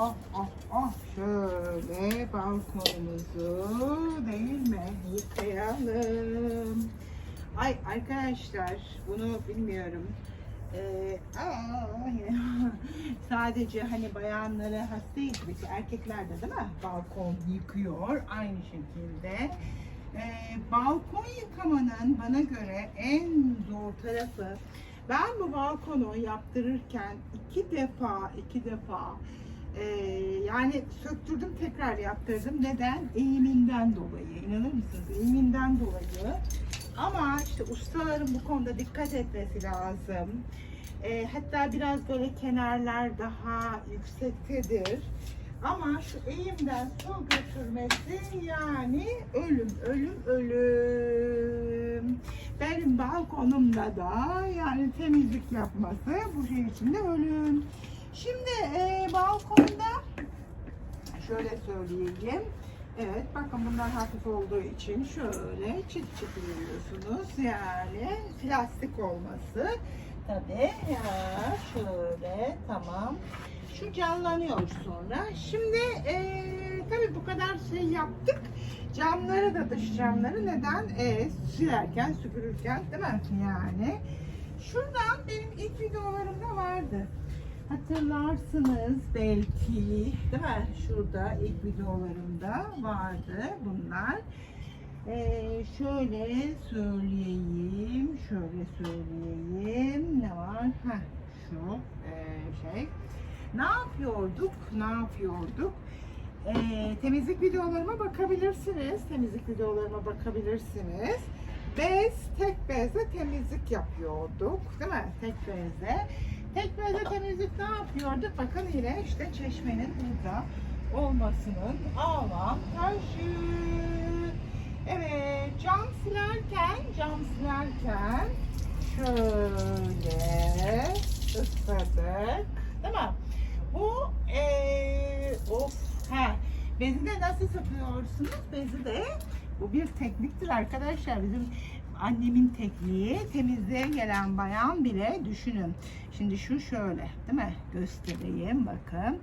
oh, oh, oh. Şöyle balkonumuzu değil mi yıkayalım. Ay arkadaşlar bunu bilmiyorum. Ee, aa, sadece hani bayanları has değil tabii ki erkekler de değil mi? Balkon yıkıyor aynı şekilde. Ee, balkon yıkamanın bana göre en zor tarafı ben bu balkonu yaptırırken iki defa iki defa ee, yani söktürdüm tekrar yaptırdım. Neden? Eğiminden dolayı. İnanır mısınız? Eğiminden dolayı. Ama işte ustaların bu konuda dikkat etmesi lazım. Ee, hatta biraz böyle kenarlar daha yüksektedir. Ama şu eğimden su götürmesi yani ölüm, ölüm, ölüm. Benim balkonumda da yani temizlik yapması bu şey için de ölüm. Şimdi e, balkonda şöyle söyleyeyim. Evet bakın bunlar hafif olduğu için şöyle çıt çıt veriyorsunuz. Yani plastik olması. Tabii ya şöyle tamam. Şu canlanıyor sonra. Şimdi eee tabii bu kadar şey yaptık. Camları da dış camları neden? E, silerken, süpürürken değil mi? Yani. Şuradan benim ilk videolarımda vardı. Hatırlarsınız belki değil mi? Şurada ilk videolarımda vardı bunlar. Ee, şöyle söyleyeyim, şöyle söyleyeyim. Ne var? Heh, şu ee, şey. Ne yapıyorduk? Ne yapıyorduk? Ee, temizlik videolarıma bakabilirsiniz. Temizlik videolarıma bakabilirsiniz. Bez, tek bezle temizlik yapıyorduk. Değil mi? Tek bezle. Tek bezle temizlik ne yapıyorduk? Bakın yine işte çeşmenin burada olmasının avantajı. Evet, cam silerken, cam silerken şöyle ısladık. Değil mi? Bu eee of ha bezi de nasıl sıkıyorsunuz? Bezi de bu bir tekniktir arkadaşlar. Bizim annemin tekniği temizliğe gelen bayan bile düşünün. Şimdi şu şöyle değil mi? Göstereyim bakın.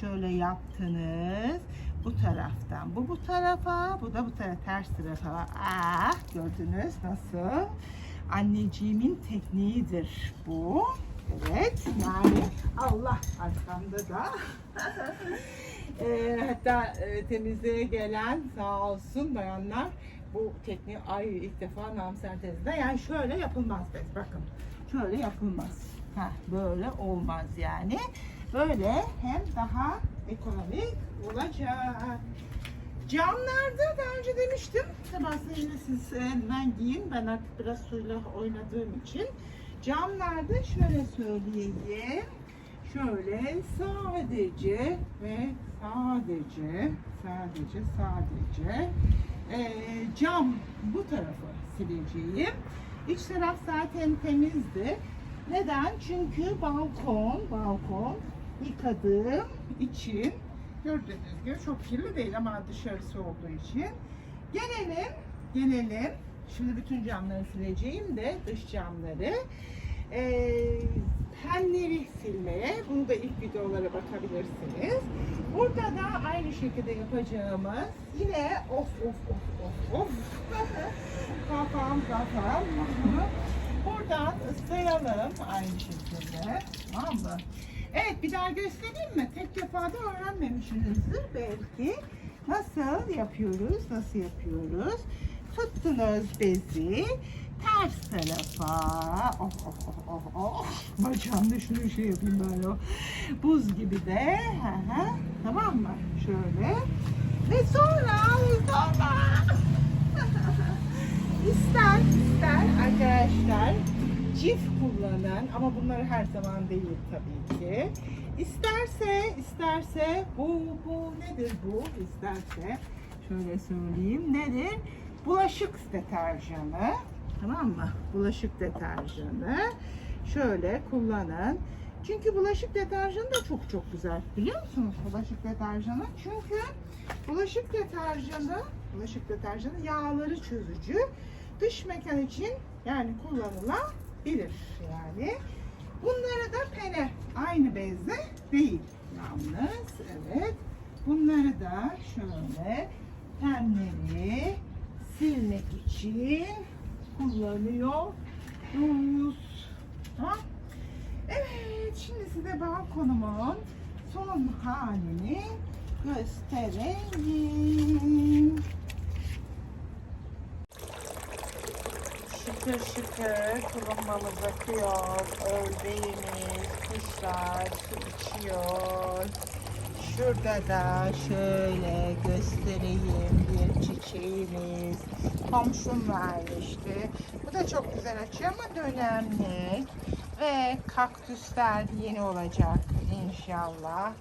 Şöyle yaptınız. Bu taraftan. Bu bu tarafa. Bu da bu tarafa. Ters tarafa. Ah gördünüz nasıl? Anneciğimin tekniğidir bu. Evet yani Allah arkamda da Eee, hatta e, temizliğe gelen sağ olsun bayanlar bu tekniği ay ilk defa Namsen teyzede yani şöyle yapılmaz bez bakın. Şöyle yapılmaz. Ha böyle olmaz yani. Böyle hem daha ekonomik olacak. Camlarda daha önce demiştim. Sabahleyin siz elinden giyin. Ben artık biraz suyla oynadığım için. Camlarda şöyle söyleyeyim. Şöyle sadece ve sadece sadece sadece eee, cam bu tarafı sileceğim. İç taraf zaten temizdi. Neden? Çünkü balkon, balkon yıkadığım için gördüğünüz gibi çok kirli değil ama dışarısı olduğu için. Gelelim, gelelim. Şimdi bütün camları sileceğim de dış camları. Ee, Bunu da ilk videolara bakabilirsiniz. Burada da aynı şekilde yapacağımız yine of of of of of kafam kafam buradan ıslayalım aynı şekilde tamam mı? Evet bir daha göstereyim mi? Tek defada öğrenmemişsinizdir belki. Nasıl yapıyoruz? Nasıl yapıyoruz? Tuttunuz bezi ters tarafa. Oh oh oh oh oh. Bacağımda şunu şey yapayım böyle. Buz gibi de. Hı hı. Tamam mı? Şöyle. Ve sonra sonra ister ister arkadaşlar çift kullanan ama bunları her zaman değil tabii ki. İsterse isterse bu bu nedir bu isterse şöyle söyleyeyim nedir? Bulaşık deterjanı tamam mı? Bulaşık deterjanı şöyle kullanın. Çünkü bulaşık deterjanı da çok çok güzel. Biliyor musunuz bulaşık deterjanı? Çünkü bulaşık deterjanı bulaşık deterjanı yağları çözücü. Dış mekan için yani kullanılabilir yani. Bunları da pene aynı bezle değil. Ya yalnız. Evet. Bunları da şöyle tenleri silmek için kullanıyoruz. Tamam. Evet, şimdi size balkonumun son halini göstereyim. Şıkır şıkır tulumbamız akıyor. Ördeğimiz, kuşlar su içiyor. Şurada da şöyle göstereyim bir çiçeğimiz. Komşum vermişti. Bu da çok güzel açıyor ama dönemlik. Ve kaktüsler yeni olacak inşallah.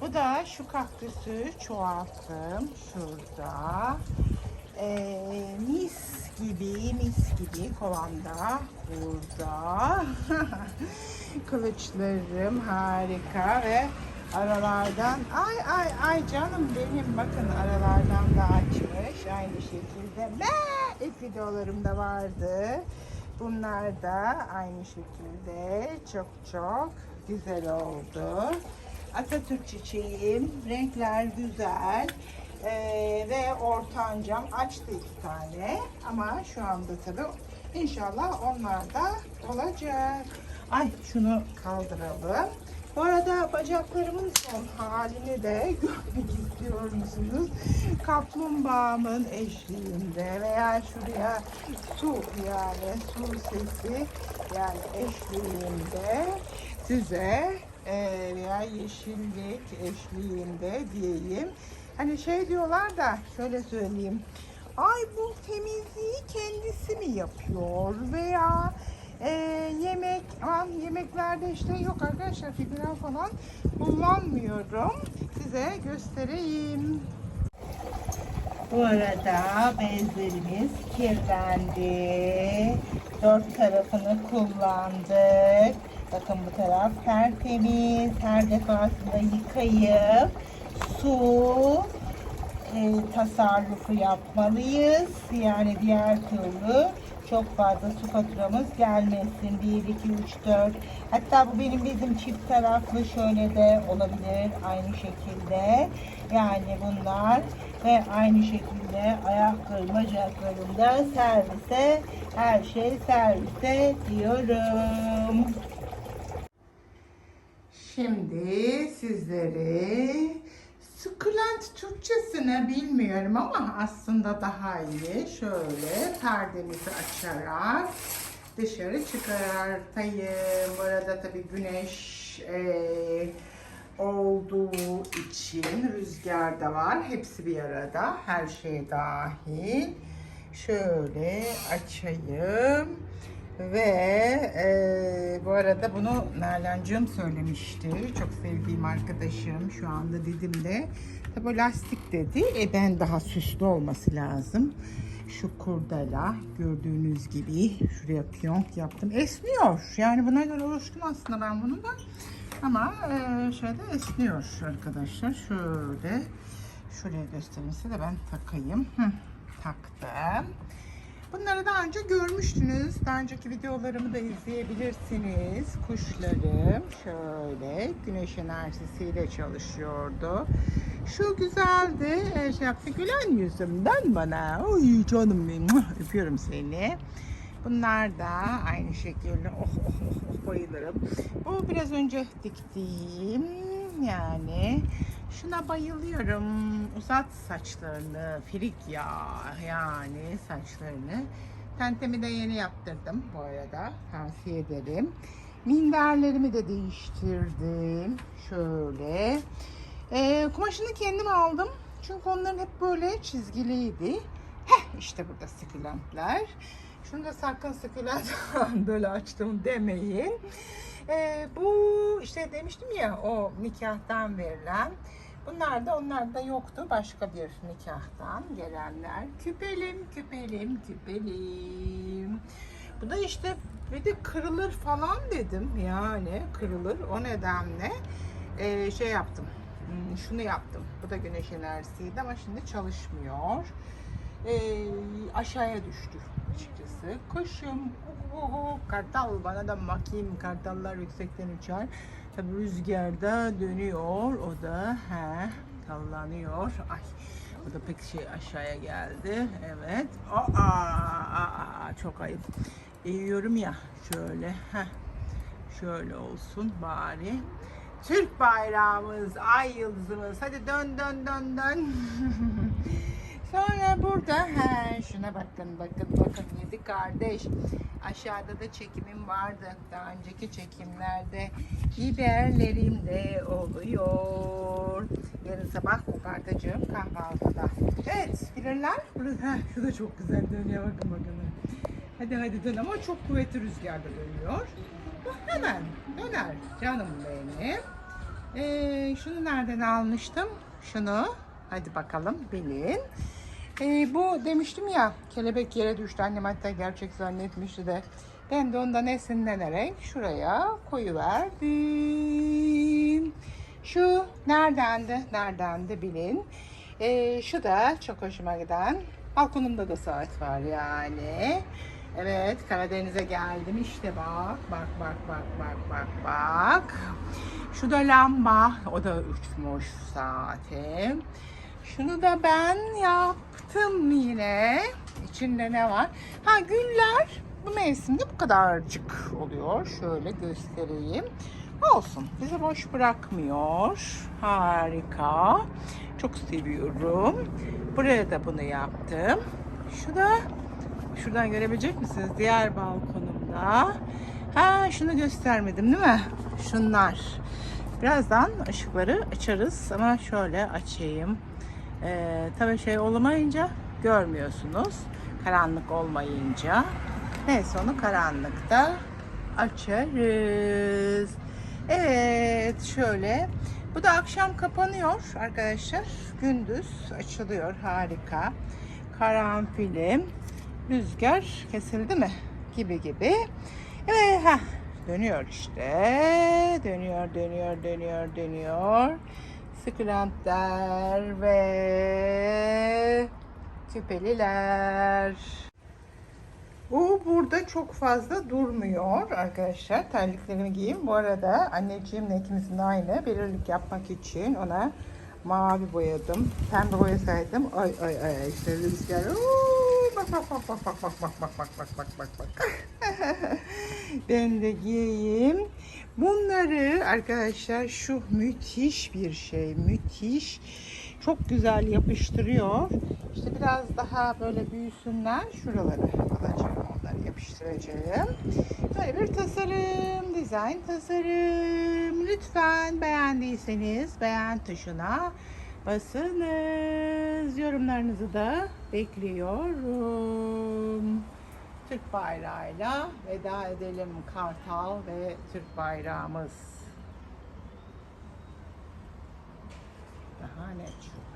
Bu da şu kaktüsü çoğalttım şurada. Ee, mis gibi mis gibi kovamda burada. Kılıçlarım harika ve aralardan ay ay ay canım benim bakın aralardan da açmış aynı şekilde. Be! İlk videolarımda vardı. Bunlar da aynı şekilde çok çok güzel oldu. Atatürk çiçeğim, renkler güzel. Ee, ve ortancam açtı iki tane ama şu anda tabii inşallah onlar da olacak. Ay şunu kaldıralım. Bu arada bacaklarımın son halini de görmek istiyor musunuz? Kaplumbağamın eşliğinde veya şuraya su yani su sesi yani eşliğinde size e, veya yeşillik eşliğinde diyeyim. Hani şey diyorlar da şöyle söyleyeyim. Ay bu temizliği kendisi mi yapıyor veya e, yemek aman yemeklerde işte yok arkadaşlar figüran falan kullanmıyorum. Size göstereyim. Bu arada bezlerimiz kirlendi. Dört tarafını kullandık. Bakın bu taraf tertemiz. Her defasında yıkayıp su e, tasarrufu yapmalıyız. Yani diğer türlü çok fazla su faturamız gelmesin. 1, 2, 3, 4. Hatta bu benim bezim çift taraflı şöyle de olabilir. Aynı şekilde. Yani bunlar ve aynı şekilde ayaklarım, bacaklarım da servise, her şey servise diyorum. Şimdi sizlere sukulent Türkçesini bilmiyorum ama aslında daha iyi. Şöyle perdemizi açarak dışarı çıkartayım. Bu arada tabii güneş eee, olduğu için rüzgar da var. Hepsi bir arada. Her şey dahil. Şöyle açayım. Ve e, bu arada bunu Nalan'cığım söylemişti. Çok sevdiğim arkadaşım şu anda Didim'de. Tabi lastik dedi. E ben daha süslü olması lazım. Şu kurdela gördüğünüz gibi şuraya piyonk yaptım. Esniyor. Yani buna göre oluştum aslında ben bunu da. Ama e, şöyle esniyor arkadaşlar. Şöyle şuraya göstereyim size de ben takayım. Hı, taktım. Bunları daha önce görmüştünüz. Daha önceki videolarımı da izleyebilirsiniz. Kuşlarım şöyle güneş enerjisiyle çalışıyordu. Şu güzeldi. E, Şey yaptı gülen yüzümden bana. Oy canım benim. Öpüyorum seni. Bunlar da aynı şekilde oh oh oh, oh bayılırım. Bu biraz önce diktiğim yani şuna bayılıyorum. Uzat saçlarını, frik ya yani saçlarını. Tentemi de yeni yaptırdım bu arada. Tavsiye ederim. Minderlerimi de değiştirdim. Şöyle. Ee, kumaşını kendim aldım. Çünkü onların hep böyle çizgiliydi. Heh işte burada sıkılantlar. Şunu da sakın sıkılent böyle açtım demeyin. Ee, bu işte demiştim ya o nikahtan verilen. Bunlar da onlar da yoktu. Başka bir nikahtan gelenler. Küpelim, küpelim, küpelim. Bu da işte bir de kırılır falan dedim yani kırılır. O nedenle ee, şey yaptım. Hmm, Şunu yaptım. Bu da güneş enerjisiydi ama şimdi çalışmıyor. Ee, aşağıya düştü. Açıkçası. Kuşum, kartal bana da bakayım kartallar yüksekten uçar. Tabi rüzgarda dönüyor o da he, sallanıyor. Ay o da pek şey aşağıya geldi. Evet. Aa, aa, çok ayıp. Eğiyorum ya şöyle. Heh. Şöyle olsun bari. Türk bayrağımız, ay yıldızımız. Hadi dön dön dön dön. Sonra burada he, şuna bakın bakın bakın yedi kardeş. Aşağıda da çekimim vardı. Daha önceki çekimlerde biberlerim de oluyor. Yarın sabah kopartacağım kahvaltıda. Evet bilirler. Şu da çok güzel dönüyor bakın bakın. Hadi hadi dön ama çok kuvvetli rüzgarda dönüyor. Hemen döner canım benim. Ee, şunu nereden almıştım? Şunu. Hadi bakalım bilin. Ee, bu demiştim ya kelebek yere düştü. Annem hatta gerçek zannetmişti de. Ben de ondan esinlenerek şuraya koyuverdim. Şu neredendi? Neredendi bilin. Ee, şu da çok hoşuma giden. Balkonumda da saat var yani. Evet Karadeniz'e geldim işte bak bak bak bak bak bak bak. Şu da lamba o da uçmuş saatim. Şunu da ben yaptım yine. İçinde ne var? Ha güller bu mevsimde bu kadarcık oluyor. Şöyle göstereyim. Olsun. Bizi boş bırakmıyor. Harika. Çok seviyorum. Buraya da bunu yaptım. Şu da şuradan görebilecek misiniz? Diğer balkonumda. Ha şunu göstermedim değil mi? Şunlar. Birazdan ışıkları açarız ama şöyle açayım. Ee, tabii şey olamayınca görmüyorsunuz. Karanlık olmayınca. Neyse onu karanlıkta açarız. Evet şöyle. Bu da akşam kapanıyor arkadaşlar. Gündüz açılıyor. Harika. Karanfilim. Rüzgar kesildi mi? Gibi gibi. Evet ha dönüyor işte. Dönüyor, dönüyor, dönüyor, dönüyor. Sıkılantar ve küpeliler. Bu burada çok fazla durmuyor arkadaşlar. Terliklerimi giyeyim. Bu arada anneciğimle ikimizin aynı belirlik yapmak için ona mavi boyadım. Pembe boyasaydım ay ay ay işte rüzgar. Bak bak bak bak bak bak bak bak bak bak bak. ben de giyeyim. Bunları arkadaşlar şu müthiş bir şey. Müthiş. Çok güzel yapıştırıyor. İşte biraz daha böyle büyüsünler. Şuraları alacağım. Onları yapıştıracağım. Böyle bir tasarım. Dizayn tasarım. Lütfen beğendiyseniz beğen tuşuna basınız. Yorumlarınızı da bekliyorum. Türk bayrağıyla veda edelim Kartal ve Türk bayrağımız. Daha net şu